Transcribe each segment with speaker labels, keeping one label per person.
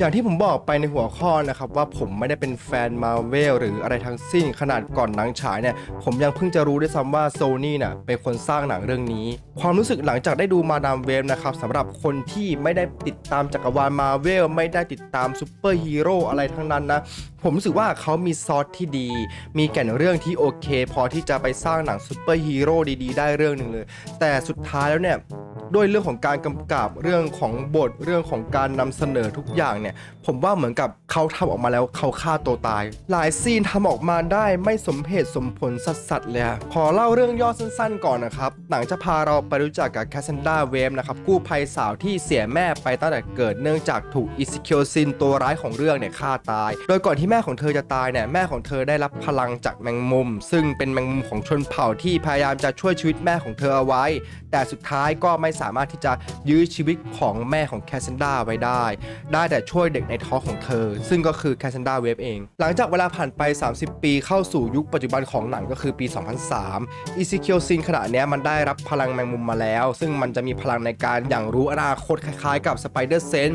Speaker 1: อย่างที่ผมบอกไปในหัวข้อนะครับว่าผมไม่ได้เป็นแฟนมาเวลหรืออะไรทั้งสิ้นขนาดก่อนหนังฉายเนี่ยผมยังเพิ่งจะรู้ด้วยซ้ำว่าโซนี่น่ะเป็นคนสร้างหนังเรื่องนี้ ความรู้สึกหลังจากได้ดูมาดามเวฟนะครับสำหรับคนที่ไม่ได้ติดตามจักรวาลมาเวลไม่ได้ติดตามซูเปอร์ฮีโร่อะไรทั้งนั้นนะผมรู้สึกว่าเขามีซอสที่ดี มีแก่นเรื่องที่โอเค พอที่จะไปสร้างหนังซูเปอร์ฮีโร่ดีๆ ได้เรื่องหนึ่งเลย แต่สุดท้ายแล้วเนี่ยด้วยเรื่องของการกำกับเรื่องของบทเรื่องของการนำเสนอทุกอย่างเนี่ยผมว่าเหมือนกับเขาทำออกมาแล้วเขาฆ่าตัวตาย หลายซีนทำออกมาได้ไม่สมเหตุสมผลสัสๆเลยอะขอเล่าเรื่องย่อสั้นๆ ก่อนนะครับ หนังจะพาเราไปรู้จักกับแคสซันดาเวฟนะครับกู้ภัยสาวที่เสียแม่ไปตั้งแต่เกิดเนื่องจากถูกอิซิเคียวซินตัวร้ายของเรื่องเนี่ยฆ่าตาย โดยก่อนที่แม่ของเธอจะตายเนี่ยแม่ของเธอได้รับพลังจากแมงมุม ซึ่งเป็นแมงมุมของชนเผ่าที่พยายามจะช่วยชีวิตแม่ของเธอเอาไว้ แต่สุดท้ายก็ไม่สามารถที่จะยื้อชีวิตของแม่ของแคสซันดาไว้ได้ ได้แต่ช่วยเด็กในท้องของเธอ ซึ่งก็คือแคสซันดาเวฟเอง หลังจากเวลาผ่านไป 30 ปีเข้าสู่ยุคปัจจุบันของหนังก็คือปี 2003อีซิเคียวซินขณะนี้มันได้รับพลังแมงมุมมาแล้ว ซึ่งมันจะมีพลังในการอย่างรู้อนาคตคล้ายๆ กับสไปเดอร์เซน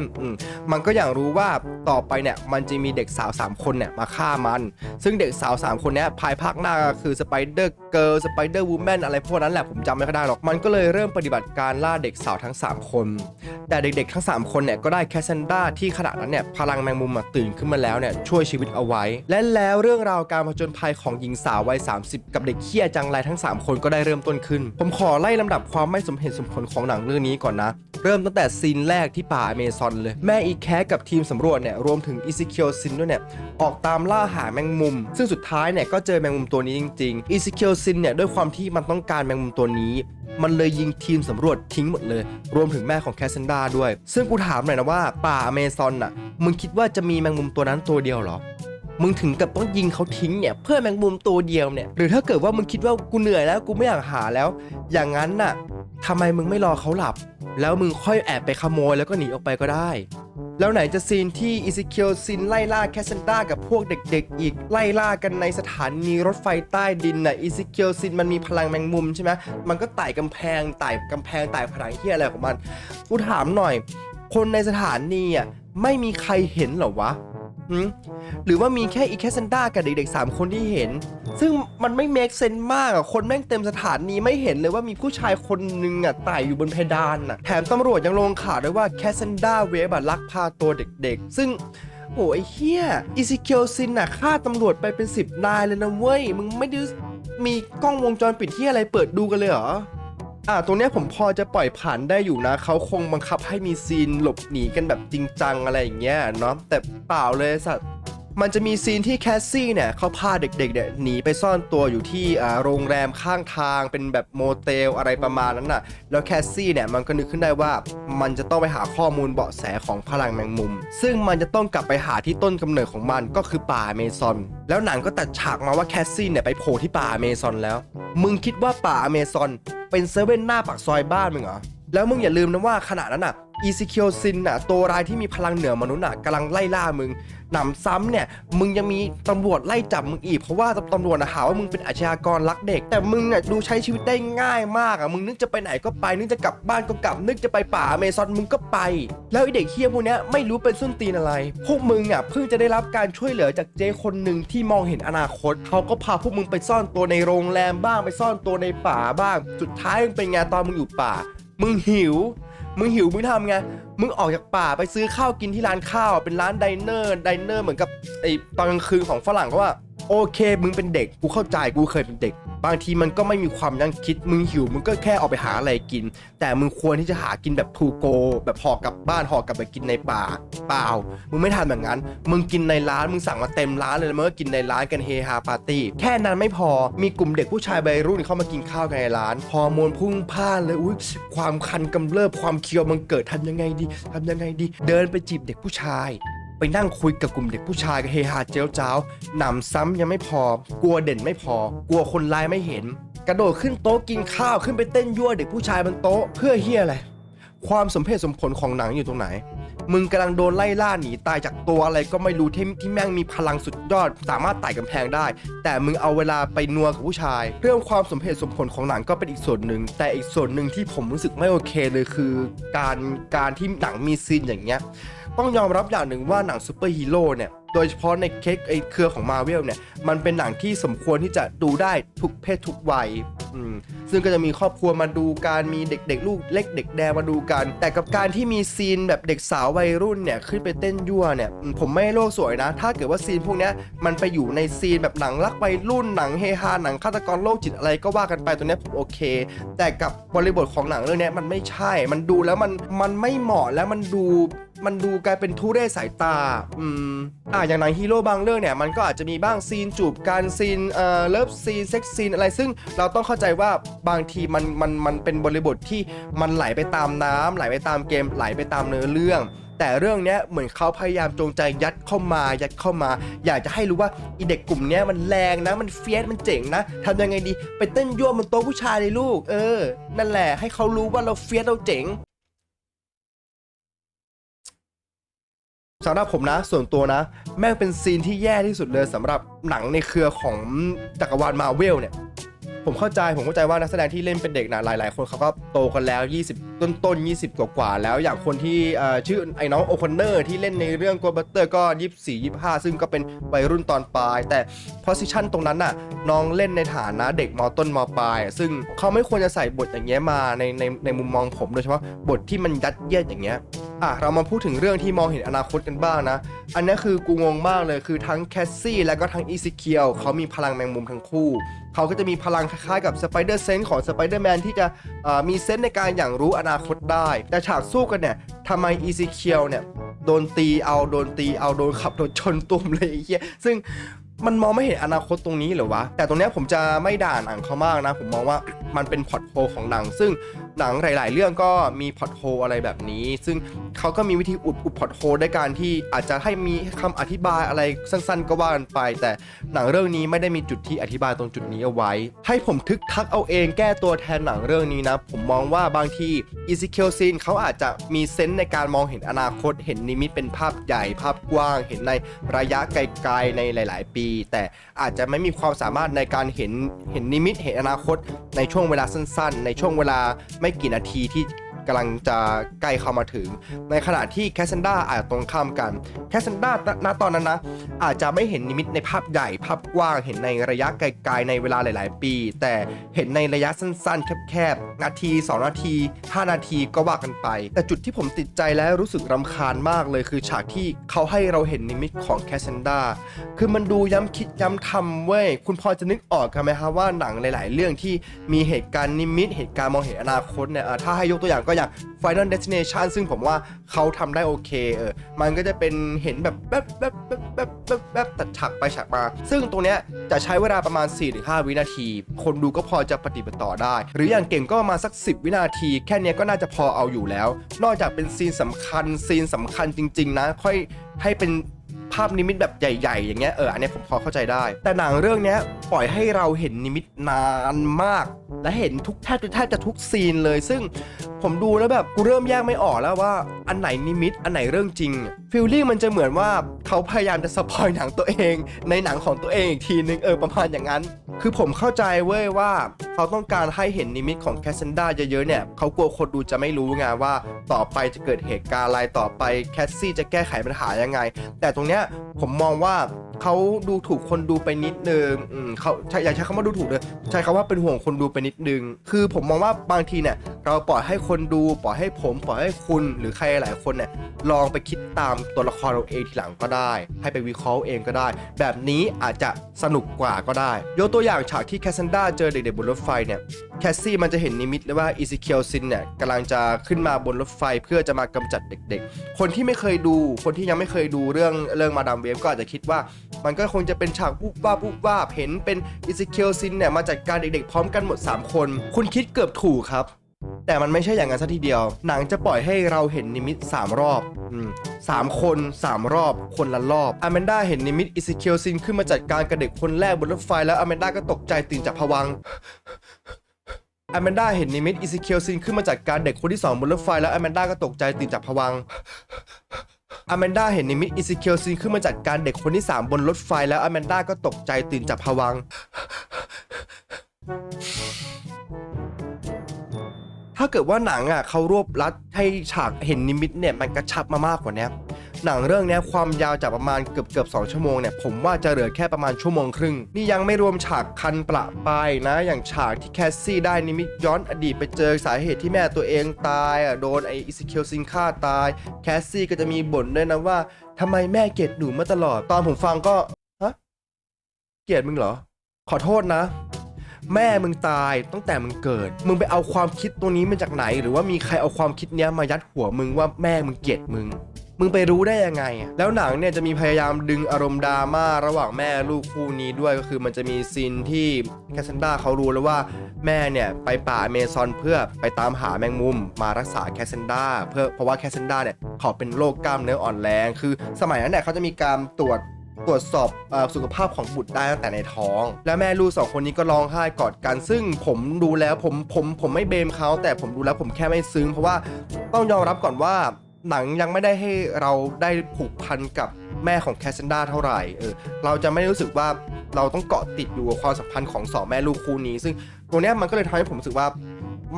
Speaker 1: มันก็อย่างรู้ว่าต่อไปเนี่ยมันจะมีเด็กสาว 3 คนเนี่ยมาฆ่ามัน ซึ่งเด็กสาว 3 คนนี้ภายภาคหน้าก็คือสไปเดอร์ เกิลสไปเดอร์วูแมนอะไรพวกนั้นแหละผมจำไม่ค่อยได้หรอก มันก็เลยเริ่มปฏิบัติการล่าเด็กสาวทั้ง 3 คน แต่เด็กๆทั้ง 3 คนเนี่ยก็ได้แคสซันดาที่ขณะนั้นเนี่ยพลังแมงมุมมาตื่นขึ้นมาแล้วเนี่ยช่วยชีวิตเอาไว้ และแล้วเรื่องราวการผจญภัยของหญิงสาววัย 30 กับเด็กเขี้ยจังไรทั้ง 3 คนก็ได้เริ่มต้นขึ้น ผมขอไล่ลำดับความไม่สมเหตุสมผลของหนังเรื่องนี้ก่อนนะเริ่มตั้งแต่ซีนแรกที่ป่าอเมซอนเลย แม่อีแคสกับทีมสำรวจเนี่ยรวมถึงอิซิเคียวซินด้วยเนี่ยออกตามล่าหาแมงมุม ซึ่งสุดท้ายเนี่ยก็เจอแมงมุมตัวนี้จริงๆอิซิเคียวซินเนี่ยด้วยความที่มันต้องการแมงมุมตัวนี้ มันเลยยิงทีมสำรวจทิ้งหมดเลย รวมถึงแม่ของแคสเซนดาด้วย ซึ่งกูถามหน่อยนะว่าป่าอเมซอนน่ะมึงคิดว่าจะมีแมงมุมตัวนั้นตัวเดียวเหรอมึงถึงกับต้องยิงเขาทิ้งเนี่ยเพื่อแมงมุมตัวเดียวเนี่ยหรือถ้าเกิดว่ามึงคิดว่ากูเหนื่อยแล้วกูไม่อยากหาแล้ว อย่างนั้นน่ะทำไมมึงไม่รอเขาหลับ แล้วมึงค่อยแอบไปขโมยแล้วก็หนีออกไปก็ได้ แล้วไหนจะซีนที่อิซิเคียวซินไล่ล่าแคสซันดากับพวกเด็กๆ อีกไล่ล่ากันในสถานีรถไฟใต้ดินน่ะอิซิเคียวซินมันมีพลังแมงมุมใช่ไหมมันก็ไต่กำแพงไต่กำแพงไต่ผนังที่อะไรของมัน กูถามหน่อย คนในสถานีอะไม่มีใครเห็นเหรอวะ หืมหรือว่ามีแค่อีแคสเซนด้ากับเด็กๆ 3 คนที่เห็น ซึ่งมันไม่เมคเซนมากอะ คนแม่งเต็มสถานีไม่เห็นเลยว่ามีผู้ชายคนหนึงอะไต่อยู่บนเพดานอะ แถมตำรวจยังลงข่าวด้วยว่าแคสเซนด้าเวฟอะลักพาตัวเด็กๆ ซึ่งโอ้ยเฮียอิซิเคียวซินน่ะฆ่าตำรวจไปเป็น 10 นายเลยนะเว้ย มึงไม่ได้มีกล้องวงจรปิดที่อะไรเปิดดูกันเลยเหรอ อ่าตรงเนี้ยผมพอจะปล่อยผ่านได้อยู่นะเขาคงบังคับให้มีซีนหลบหนีกันแบบจริงจังอะไรอย่างเงี้ยเนาะแต่เปล่าเลยสัตว์ มันจะมีซีนที่แคสซี่เนี่ยเขาพาเด็กๆเนี่ยหนีไปซ่อนตัวอยู่ที่โรงแรมข้างทางเป็นแบบโมเตลอะไรประมาณนั้นน่ะ แล้วแคสซี่เนี่ยมันก็นึกขึ้นได้ว่า มันจะต้องไปหาข้อมูลเบาะแสของพลังแมงมุม ซึ่งมันจะต้องกลับไปหาที่ต้นกำเนิดของมันก็คือป่าอเมซอน แล้วหนังก็ตัดฉากมาว่าแคสซี่เนี่ยไปโผล่ที่ป่าอเมซอนแล้ว มึงคิดว่าป่าอเมซอน เป็นเซเว่นหน้าปากซอยบ้านมึงเหรอแล้วมึงอย่าลืมนะว่าขณะนั้นน่ะ อีซิเคียวซินน่ะตัวร้ายที่มีพลังเหนือมนุษย์น่ะกำลังไล่ล่ามึงหนำซ้ำเนี่ย มึงยังมีตำรวจไล่จับมึงอีก เพราะว่าตำรวจนะหาว่ามึงเป็นอาชญากรรักเด็ก แต่มึงอะดูใช้ชีวิตได้ง่ายมากอะมึงนึกจะไปไหนก็ไป นึกจะกลับบ้านก็กลับ นึกจะไปป่าเมซอนมึงก็ไป แล้วไอเด็กเฮี้ยพวกเนี้ยไม่รู้เป็นส้นตีนอะไร พวกมึงอะเพิ่งจะได้รับการช่วยเหลือจากเจคนหนึ่งที่มองเห็นอนาคตเขาก็พาพวกมึงไปซ่อนตัวในโรงแรมบ้างไปซ่อนตัวในป่าบ้าง สุดท้ายมึงเป็นไงตอนมึงอยู่ป่า มึงหิว มึงหิวมึงทำไง มึงออกจากป่าไปซื้อข้าวกินที่ร้านข้าว เป็นร้านไดเนอร์ไดเนอร์เหมือนกับไอตอนกลางคืนของฝรั่งเขาว่า โอเค มึงเป็นเด็ก กูเข้าใจ กูเคยเป็นเด็ก บางทีมันก็ไม่มีความยั้งคิด มึงหิว มึงก็แค่ออกไปหาอะไรกิน แต่มึงควรที่จะหากินแบบทูโก แบบห่อกลับบ้านห่อกลับไปกินในป่า เปล่า มึงไม่ทำแบบนั้น มึงกินในร้าน มึงสั่งมาเต็มร้านเลยแล้วมึงก็กินในร้านกันเฮฮาปาร์ตี้ แค่นั้นไม่พอ มีกลุ่มเด็กผู้ชายวัยรุ่นเข้ามากินข้าวกันในร้าน ฮอร์โมนพุ่งพ่านเลย อุ้ยความคันกำเริบ ความเคียวมันเกิดทำยังไงดีทำยังไงดี เดินไปจีบเด็กผู้ชาย ไปนั่งคุยกับกลุ่มเด็กผู้ชายกันเฮฮาเจ้าเจ้าหนำซ้ำยังไม่พอ กลัวเด่นไม่พอ กลัวคนร้ายไม่เห็น กระโดดขึ้นโต๊ะกินข้าวขึ้นไปเต้นยั่วเด็กผู้ชายบนโต๊ะเพื่อเฮียอะไรความสมเพศสมผลของหนังอยู่ตรงไหน มึงกำลังโดนไล่ล่าหนีตายจากตัวอะไรก็ไม่รู้ที่ที่แม่งมีพลังสุดยอด สามารถไต่กำแพงได้ แต่มึงเอาเวลาไปนัวกับผู้ชาย เรื่องความสมเหตุสมผลของหนังก็เป็นอีกส่วนหนึ่ง แต่อีกส่วนหนึ่งที่ผมรู้สึกไม่โอเคเลยคือ การการที่หนังมีซีนอย่างเงี้ย ต้องยอมรับอย่างหนึ่งว่าหนังซูเปอร์ฮีโร่เนี่ยโดยเฉพาะในเคกไอเครือของมาเวลเนี่ยมันเป็นหนังที่สมควรที่จะดูได้ทุกเพศทุกวัยซึ่งก็จะมีครอบครัวมาดูการมีเด็กๆ ลูกเล็กเด็กแดงมาดูกัน แต่กับการที่มีซีนแบบเด็กสาววัยรุ่นเนี่ยขึ้นไปเต้นยั่วเนี่ยผมไม่โลกสวยนะ ถ้าเกิดว่าซีนพวกนี้มันไปอยู่ในซีนแบบหนังรักวัยรุ่นหนังเฮฮาหนังฆาตกรโรคจิตอะไรก็ว่ากันไปตัวนี้ผมโอเค แต่กับบริบทของหนังเรื่องนี้มันไม่ใช่ มันดูแล้วมันมันไม่เหมาะแล้วมันดูมันดูกลายเป็นทุเรศสายตา อืม อ่าอย่างหนังฮีโร่บางเรื่องเนี่ย มันก็อาจจะมีบ้างซีนจูบการซีน เอ่อ เลิฟซีน เซ็กซีนอะไร ซึ่งเราต้องเข้าใจว่าบางทีมัน มัน มันเป็นบริบทที่มันไหลไปตามน้ำไหลไปตามเกม ไหลไปตามเนื้อเรื่อง แต่เรื่องเนี้ยเหมือนเขาพยายามจงใจยัดเข้ามา ยัดเข้ามา อยากจะให้รู้ว่าอีเด็กกลุ่มนี้มันแรงนะ มันเฟียส มันเจ๋งนะทำยังไงดี ไปเต้นยั่วบนโต๊ะผู้ชายเลยลูก เออ นั่นแหละ ให้เขารู้ว่าเราเฟียส เราเจ๋ง สำหรับผมนะ ส่วนตัวนะ แม่งเป็นซีนที่แย่ที่สุดเลยสำหรับหนังในเครือของจักรวาลมาเวลเนี่ย ผมเข้าใจผมเข้าใจว่านักแสดงที่เล่นเป็นเด็กนะหลาย ๆ คนเขาก็โตกันแล้ว 20 ต้นต้นๆ20 กว่ากว่าแล้วอย่างคนที่ชื่อไอ้น้องโอคอนเนอร์ที่เล่นในเรื่องโกบัตเตอร์ก็ 24 25 ซึ่งก็เป็นวัยรุ่นตอนปลาย แต่ position ตรงนั้นน่ะน้องเล่นในฐานะเด็กมต้นมปลาย ซึ่งเขาไม่ควรจะใส่บทอย่างเงี้ยมาในในในมุมมองผมโดยเฉพาะบทที่มันยัดเยียดอย่างเงี้ยอะเรามาพูดถึงเรื่องที่มองเห็นอนาคตกันบ้างนะ อันนี้คือกูงงมากเลยคือทั้งแคสซี่และก็ทั้งอีซิเคียวเขามีพลังแมงมุมทั้งคู่ เขาก็จะมีพลังคล้ายๆกับสไปเดอร์เซนส์ของสไปเดอร์แมนที่จะมีเซนส์ในการอย่างรู้อนาคตได้ แต่ฉากสู้กันเนี่ยทำไมอีซิเคียวเนี่ยโดนตีเอาโดนตีเอาโดนขับรถชนตุ่มเลยไอ้เหี้ยซึ่งมันมองไม่เห็นอนาคตตรงนี้หรอวะ แต่ตรงเนี้ยผมจะไม่ด่าหนังเขามากนะ ผมมองว่ามันเป็นพอร์ตโฟของหนัง ซึ่ง หนังหลาย ๆ เรื่องก็มีพอตโฮอะไรแบบนี้ ซึ่งเขาก็มีวิธีอุดอุดพอตโฮด้วยการที่อาจจะให้มีคำอธิบายอะไรสั้น ๆ ก็ว่ากันไป แต่หนังเรื่องนี้ไม่ได้มีจุดที่อธิบายตรงจุดนี้เอาไว้ ให้ผมทึกทักเอาเองแก้ตัวแทนหนังเรื่องนี้นะ ผมมองว่าบางทีอีซิเคียวซินเขาอาจจะมีเซนส์ในการมองเห็นอนาคต เห็นนิมิตเป็นภาพใหญ่ภาพกว้าง เห็นในระยะไกล ๆ ในหลาย ๆ ปี แต่อาจจะไม่มีความสามารถในการเห็นเห็นนิมิตเห็นอนาคต ในช่วงเวลาสั้น ๆ ในช่วงเวลาไม่กี่นาทีที่ กำลังจะใกล้เข้ามาถึง ในขณะที่แคสซันดาอาจตรงข้ามกันแคสซันดาณตอนนั้นนะอาจจะไม่เห็นนิมิตในภาพใหญ่ภาพกว้างเห็นในระยะไกลๆในเวลาหลาย ๆ ปี แต่เห็นในระยะสั้นๆ แคบๆนาที 2 นาที 5 นาทีก็ว่ากันไป แต่จุดที่ผมติดใจและรู้สึกรำคาญมากเลยคือฉากที่เขาให้เราเห็นนิมิตของแคสซันดาคือมันดูย้ำคิดย้ำทำเว้ยคุณพอจะนึกออกกันไหมครับว่าหนังหลาย ๆ เรื่องที่มีเหตุการณ์นิมิต เหตุการณ์มองเห็นอนาคตเนี่ยถ้าให้ยกตัวอย่างก็อย่าง Final Destination ซึ่งผมว่าเขาทำได้โอเคเออมันก็จะเป็นเห็นแบบแบบแบบแบบแบบแบบแบบตัดฉากไปฉากมา ซึ่งตรงเนี้ยจะใช้เวลาประมาณ4-5วินาที คนดูก็พอจะปฏิบัติต่อได้ หรืออย่างเก่งก็ประมาณสัก 10 วินาที แค่นี้ก็น่าจะพอเอาอยู่แล้ว นอกจากเป็นซีนสำคัญซีนสำคัญจริง ๆ นะ ค่อยให้เป็นภาพนิมิตแบบใหญ่ ๆ อย่างเงี้ยเอออันเนี้ยผมพอเข้าใจได้ แต่หนังเรื่องเนี้ยปล่อยให้เราเห็นนิมิตนานมาก และเห็นทุกแทบจะแทบจะทุกซีนเลย ซึ่ง ผมดูแล้วแบบกูเริ่มแยกไม่ออกแล้วว่าอันไหนนิมิตอันไหนเรื่องจริงฟีลลิ่งมันจะเหมือนว่าเขาพยายามจะสปอยหนังตัวเอง ในหนังของตัวเองอีกทีนึงเออประมาณอย่างนั้น คือผมเข้าใจเว้ยว่า เขาต้องการให้เห็นนิมิตของแคสซันดาเยอะๆเนี่ยเขากลัวคนดูจะไม่รู้ไงว่าต่อไปจะเกิดเหตุการณ์อะไรต่อไปแคสซี่จะแก้ไขปัญหายังไง แต่ตรงเนี้ยผมมองว่า เขาดูถูกคนดูไปนิดนึงอืมเขาใช่อย่าใช้คำว่าดูถูกเลยใช้คำว่าเป็นห่วงคนดูไปนิดนึง คือผมมองว่าบางทีเนี่ย เราปล่อยให้คนดูปล่อยให้ผมปล่อยให้คุณหรือใครหลายคนเนี่ยลองไปคิดตามตัวละครเราเองทีหลังก็ได้ ให้ไปวิเคราะห์เองก็ได้ แบบนี้อาจจะสนุกกว่าก็ได้ยกตัวอย่างฉากที่แคสซันดาเจอเด็กๆบนรถไฟเนี่ยแคสซี่มันจะเห็นนิมิตเลยว่าอีซิเคียวซินเนี่ยกำลังจะขึ้นมาบนรถไฟเพื่อจะมากำจัดเด็กๆ คนที่ไม่เคยดู คนที่ยังไม่เคยดูเรื่องเรื่องมาดามเวฟก็อาจจะคิดว่า มันก็คงจะเป็นฉากปุ๊บว่าปุ๊บว่าเห็นเป็นอีซิเคียวซินเนี่ยมาจัดการเด็กๆ พร้อมกันหมด 3 คน คุณคิดเกือบถูกครับ แต่มันไม่ใช่อย่างนั้นซะทีเดียว หนังจะปล่อยให้เราเห็นนิมิต 3 รอบอืสามคน3รอบ คนละรอบอแมนด้าเห็นนิมิตอิซิเคียวซินขึ้นมาจัดการกับเด็กคนแรกบนรถไฟแล้วอแมนด้าก็ตกใจตื่นจากผวัง อแมนด้าเห็นนิมิตอิซิเคียวซินขึ้นมาจัดการเด็กคนที่2บนรถไฟแล้วอแมนด้าก็ตกใจตื่นจากผวังอแมนด้าเห็นนิมิตอิซิเคียวซินขึ้นมาจัดการเด็กคนที่ 3 บนรถไฟแล้วอแมนด้าก็ตกใจตื่นจากผวังถ้าเกิดว่าหนังอะเขารวบรัดให้ฉากเห็นนิมิตเนี่ยมันกระชับมามากกว่านี้ หนังเรื่องนี้ความยาวจากประมาณเกือบเกือบสชั่วโมงเนี่ยผมว่าจะเหลือแค่ประมาณชั่วโมงครึ่ง นี่ยังไม่รวมฉากคันประปายนะ อย่างฉากที่แคสซี่ได้นิมิตย้อนอดีตไปเจอสาเหตุที่แม่ตัวเองตายอะโดนไออิสคิลซินฆ่าตาย แคสซี่ก็จะมีบ่นด้วยนะว่าทำไมแม่เกลียดหนูมาตลอด ตอนผมฟังก็ฮะเกลียดมึงเหรอ ขอโทษนะแม่มึงตายตั้งแต่มึงเกิด มึงไปเอาความคิดตัวนี้มาจากไหน หรือว่ามีใครเอาความคิดเนี้ยมายัดหัวมึงว่าแม่มึงเกลียดมึง มึงไปรู้ได้ยังไงอะแล้วหนังเนี่ยจะมีพยายามดึงอารมณ์ดราม่าระหว่างแม่ลูกคู่นี้ด้วยก็คือมันจะมีซีนที่แคสซันดราเขารู้แล้วว่าแม่เนี่ยไปป่าอเมซอนเพื่อไปตามหาแมงมุม มารักษาแคสซันดราเพื่อเพราะว่าแคสซันดราเนี่ยเขาเป็นโรคกล้ามเนื้ออ่อนแรง คือสมัยนั้นเนี่ยเขาจะมีการตรวจตรวจสอบอสุขภาพของบุตรได้ตั้งแต่ในท้อง แล้วแม่ลูกสองคนนี้ก็ร้องไห้กอดกัน ซึ่งผมดูแล้วผมผมผมไม่เบมเขาแต่ผมดูแล้วผมแค่ไม่ซึ้งเพราะว่าต้องยอมรับก่อนว่า หนังยังไม่ได้ให้เราได้ผูกพันกับแม่ของแคสซันดาเท่าไหร่เออเราจะไม่รู้สึกว่าเราต้องเกาะติดอยู่กับความสัมพันธ์ของสองแม่ลูกคู่นี้ ซึ่งตรงนี้มันก็เลยทำให้ผมรู้สึกว่า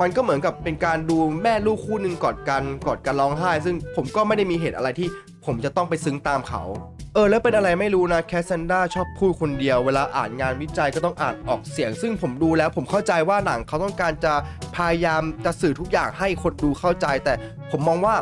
Speaker 1: มันก็เหมือนกับเป็นการดูแม่ลูกคู่หนึ่งกอดกันกอดกันร้องไห้ ซึ่งผมก็ไม่ได้มีเหตุอะไรที่ผมจะต้องไปซึ้งตามเขา เออแล้วเป็นอะไรไม่รู้นะแคสซันดาชอบพูดคนเดียว เวลาอ่านงานวิจัยก็ต้องอ่านออกเสียง ซึ่งผมดูแล้วผมเข้าใจว่าหนังเขาต้องการจะพยายามจะสื่อทุกอย่างให้คนดูเข้าใจ แต่ผมมองว่า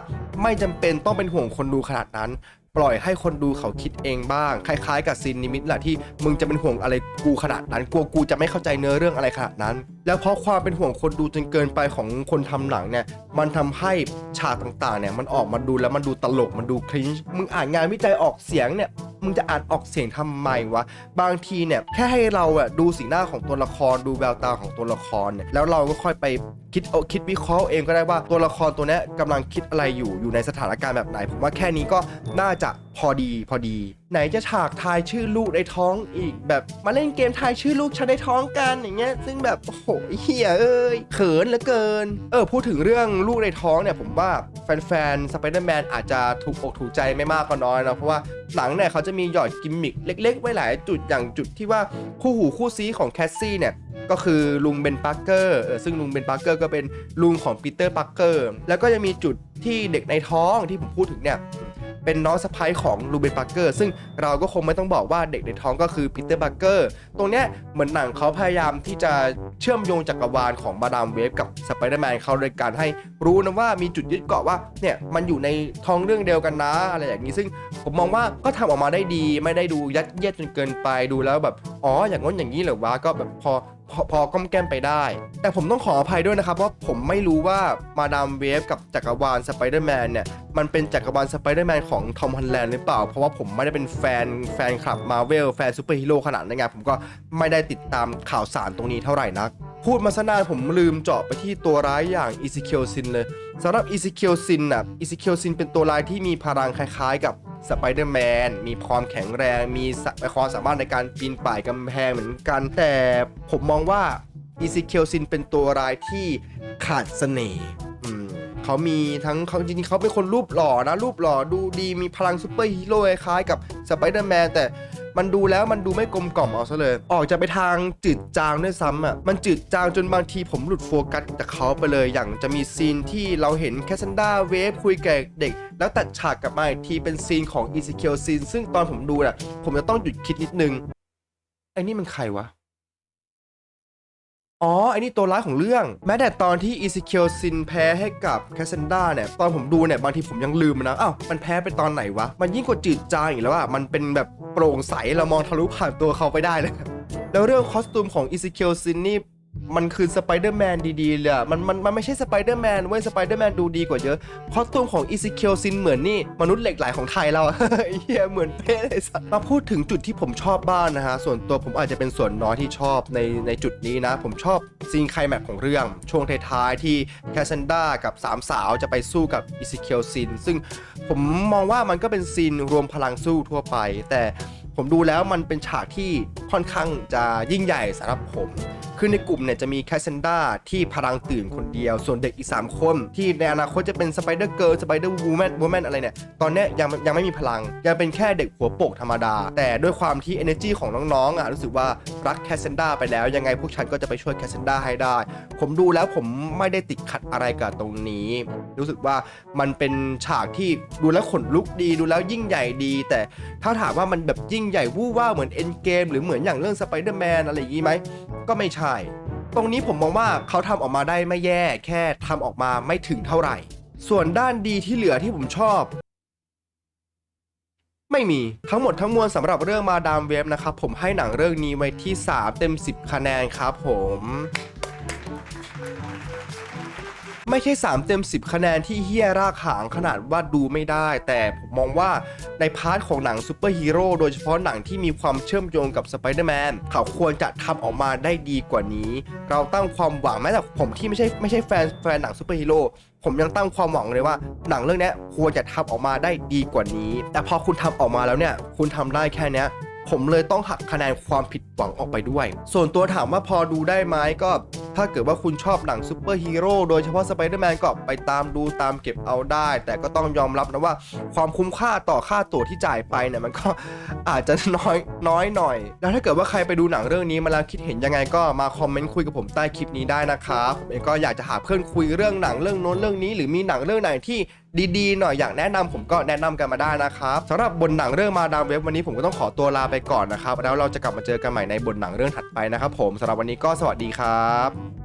Speaker 1: ไม่จำเป็นต้องเป็นห่วงคนดูขนาดนั้น ปล่อยให้คนดูเขาคิดเองบ้าง คล้ายๆ กับซีนนิมิตแหละที่มึงจะเป็นห่วงอะไรกูขนาดนั้นกลัวกูจะไม่เข้าใจเนื้อเรื่องอะไรขนาดนั้น แล้วเพราะความเป็นห่วงคนดูจนเกินไปของคนทำหนังเนี่ยมันทำให้ฉากต่างๆเนี่ยมันออกมาดูแล้วมันดูตลกมันดูคลิ้นมึงอ่านงานวิจัยออกเสียงเนี่ย มึงจะอ่านออกเสียงทำไมวะ บางทีเนี่ยแค่ให้เราอะดูสีหน้าของตัวละครดูแววตาของตัวละครเนี่ยแล้วเราก็ค่อยไปคิดเอาคิดวิเคราะห์เองก็ได้ว่าตัวละครตัวนี้ยกำลังคิดอะไรอยู่อยู่ในสถานการณ์แบบไหน ผมว่าแค่นี้ก็น่าจะ พอดีพอดี ไหนจะฉากทายชื่อลูกในท้องอีก แบบมาเล่นเกมทายชื่อลูกฉันในท้องกันอย่างเงี้ยซึ่งแบบโอ้โหเฮียเอ้ยเขินเหลือเกิน เออพูดถึงเรื่องลูกในท้องเนี่ยผมว่าแฟนๆสไปเดอร์แมนอาจจะถูกอกถูกใจไม่มากก็น้อยนะเพราะว่าหนังเนี่ยเขาจะมีหยอดกิมมิคเล็ก ๆ ไว้หลายจุดอย่างจุดที่ว่าคู่หูคู่ซีของแคสซี่เนี่ยก็คือลุงเบนปาร์เกอร์เออซึ่งลุงเบนปาร์เกอร์ก็เป็นลุงของปีเตอร์ปาร์เกอร์แล้วก็จะมีจุดที่เด็กในท้องที่ผมพูดถึงเนี่ย เป็นน้องสะพ้ยของลูเบนปาร์เกอร์ซึ่งเราก็คงไม่ต้องบอกว่าเด็กในท้องก็คือปีเตอร์ปาร์เกอร์ตรงเนี้ยเหมือนหนังเขาพยายามที่จะเชื่อมโยงจักรวาลของมาดามเวฟกับสไปเดอร์แมนเขาโดยการให้รู้นะว่ามีจุดยึดเกาะว่าเนี่ยมันอยู่ในท้องเรื่องเดียวกันนะอะไรอย่างนี้ซึ่งผมมองว่าก็ทำออกมาได้ดีไม่ได้ดูยัดเยียดจนเกินไปดูแล้วแบบอ๋ออย่างง้นอย่างนี้เหรอวะก็แบบพอพอพอก้มแก้มไปได้ แต่ผมต้องขออภัยด้วยนะครับว่าผมไม่รู้ว่ามาดามเวฟกับจักรวาลสไปเดอร์แมนเนี่ย มันเป็นจักรวาลสไปเดอร์แมนของทอมฮันแลนด์หรือเปล่า เพราะว่าผมไม่ได้เป็นแฟนแฟนคลับมาเวลแฟนซูเปอร์ฮีโร่ขนาดนั้นไงผมก็ไม่ได้ติดตามข่าวสารตรงนี้เท่าไหร่นัก พูดมาซะนานผมลืมเจาะไปที่ตัวร้ายอย่างอีซิเคียวซินเลยสำหรับอีซิเคียวซินน่ะอีซิเคียวซินเป็นตัวร้ายที่มีพลังคล้ายๆ กับสไปเดอร์แมนมีความแข็งแรง มีความสามารถในการปีนป่ายกำแพงเหมือนกัน แต่ผมมองว่าอีซิเคียวซินเป็นตัวร้ายที่ขาดเสน่ห์เขามีทั้งเขาจริงๆเขาเป็นคนรูปหล่อนะ รูปหล่อดูดีมีพลังซูเปอร์ฮีโร่คล้ายกับสไปเดอร์แมนแต่ มันดูแล้วมันดูไม่กลมกล่อมเอาซะเลย ออกจะไปทางจืดจางด้วยซ้ำอะมันจืดจางจนบางทีผมหลุดโฟกัสจากเขาไปเลย อย่างจะมีซีนที่เราเห็นแคสซันดาเวฟคุยกับเด็ก แล้วตัดฉากกลับมาอีกทีเป็นซีนของอีซิเคียวซีนซึ่งตอนผมดูน่ะผมจะต้องหยุดคิดนิดนึงไอ้นี่มันใครวะ อ๋อไอ้นี่ตัวร้ายของเรื่อง แม้แต่ตอนที่อีซิเคียวซินแพ้ให้กับแคสซันดาเนี่ย ตอนผมดูเนี่ย บางทีผมยังลืมนะอ้าวมันแพ้ไปตอนไหนวะ มันยิ่งกว่าจืดจางอีกแล้วอะมันเป็นแบบโปร่งใส เรามองทะลุผ่านตัวเขาไปได้เลยแล้วเรื่องคอสตูมของอีซิเคียวซินนี่ มันคือสไปเดอร์แมนดีๆเลยอะมันมันมันไม่ใช่สไปเดอร์แมนเว้ยสไปเดอร์แมนดูดีกว่าเยอะคอสตูมของอีซิเคียวซินเหมือนนี่ มนุษย์เหล็กไหลของไทยเราอะเฮียเหมือนเป๊ะเลยสัสมาพูดถึงจุดที่ผมชอบบ้างนะฮะ ส่วนตัวผมอาจจะเป็นส่วนน้อยที่ชอบในในจุดนี้นะ ผมชอบซีนไคลแม็กซ์ของเรื่อง ช่วงท้ายๆที่แคสเซนด้ากับสามสาวจะไปสู้กับอีซิเคียวซินซึ่งผมมองว่ามันก็เป็นซีนรวมพลังสู้ทั่วไป แต่ผมดูแล้วมันเป็นฉากที่ค่อนข้างจะยิ่งใหญ่สำหรับผม คือในกลุ่มเนี่ยจะมีแคสเซนดาที่พลังตื่นคนเดียว ส่วนเด็กอีก 3 คน ที่ในอนาคตจะเป็นสไปเดอร์เกิร์ลสไปเดอร์วูแมนวูแมนอะไรเนี่ย ตอนเนี้ยยังยังไม่มีพลัง ยังเป็นแค่เด็กหัวโปกธรรมดา แต่ด้วยความที่ energy ของน้องๆอะรู้สึกว่ารักแคสเซนดาไปแล้ว ยังไงพวกฉันก็จะไปช่วยแคสเซนดาให้ได้ ผมดูแล้วผมไม่ได้ติดขัดอะไรกับตรงนี้ รู้สึกว่ามันเป็นฉากที่ดูแล้วขนลุกดีดูแล้วยิ่งใหญ่ดี แต่ถ้าถามว่ามันแบบยิ่งใหญ่วู่ว่าเหมือนเอ็นเกมหรือเหมือนอย่างเรื่องสไปเดอร์แมนอะไรอย่างนี้ไหมก็ไม่ใช่ตรงนี้ผมมองว่าเขาทำออกมาได้ไม่แย่ แค่ทำออกมาไม่ถึงเท่าไหร่ ส่วนด้านดีที่เหลือที่ผมชอบ ไม่มีทั้งหมดทั้งมวลสำหรับเรื่องมาดามเว็บนะครับผมให้หนังเรื่องนี้ไว้ที่ 3 เต็ม 10 คะแนนครับผม ไม่ใช่ 3 เต็ม 10 คะแนนที่เฮี้ยรากหางขนาดว่าดูไม่ได้ แต่ผมมองว่าในพาร์ทของหนังซูเปอร์ฮีโร่โดยเฉพาะหนังที่มีความเชื่อมโยงกับสไปเดอร์แมนเขาควรจะทำออกมาได้ดีกว่านี้ เราตั้งความหวังแม้แต่ผมที่ไม่ใช่ไม่ใช่แฟนแฟนหนังซูเปอร์ฮีโร่ผมยังตั้งความหวังเลยว่า หนังเรื่องนี้ควรจะทำออกมาได้ดีกว่านี้ แต่พอคุณทำออกมาแล้วเนี่ยคุณทำได้แค่เนี้ย ผมเลยต้องหักคะแนนความผิดหวังออกไปด้วย ส่วนตัวถามว่าพอดูได้ไหมก็ ถ้าเกิดว่าคุณชอบหนังซูเปอร์ฮีโร่โดยเฉพาะสไปเดอร์แมนก็ไปตามดูตามเก็บเอาได้ แต่ก็ต้องยอมรับนะว่า ความคุ้มค่าต่อค่าตั๋วที่จ่ายไปเนี่ยมันก็อาจจะน้อยน้อยหน่อย แล้วถ้าเกิดว่าใครไปดูหนังเรื่องนี้มาแล้วคิดเห็นยังไงก็มาคอมเมนต์คุยกับผมใต้คลิปนี้ได้นะครับผมเองก็อยากจะหาเพื่อนคุยเรื่องหนังเรื่องโน้นเรื่องนี้ หรือมีหนังเรื่องไหนที่ ดีๆหน่อยอยากแนะนำผมก็แนะนำกันมาได้นะครับสำหรับบนหนังเรื่องมาดามเว็บวันนี้ผมก็ต้องขอตัวลาไปก่อนนะครับแล้วเราจะกลับมาเจอกันใหม่ในบทหนังเรื่องถัดไปนะครับผมสำหรับวันนี้ก็สวัสดีครับ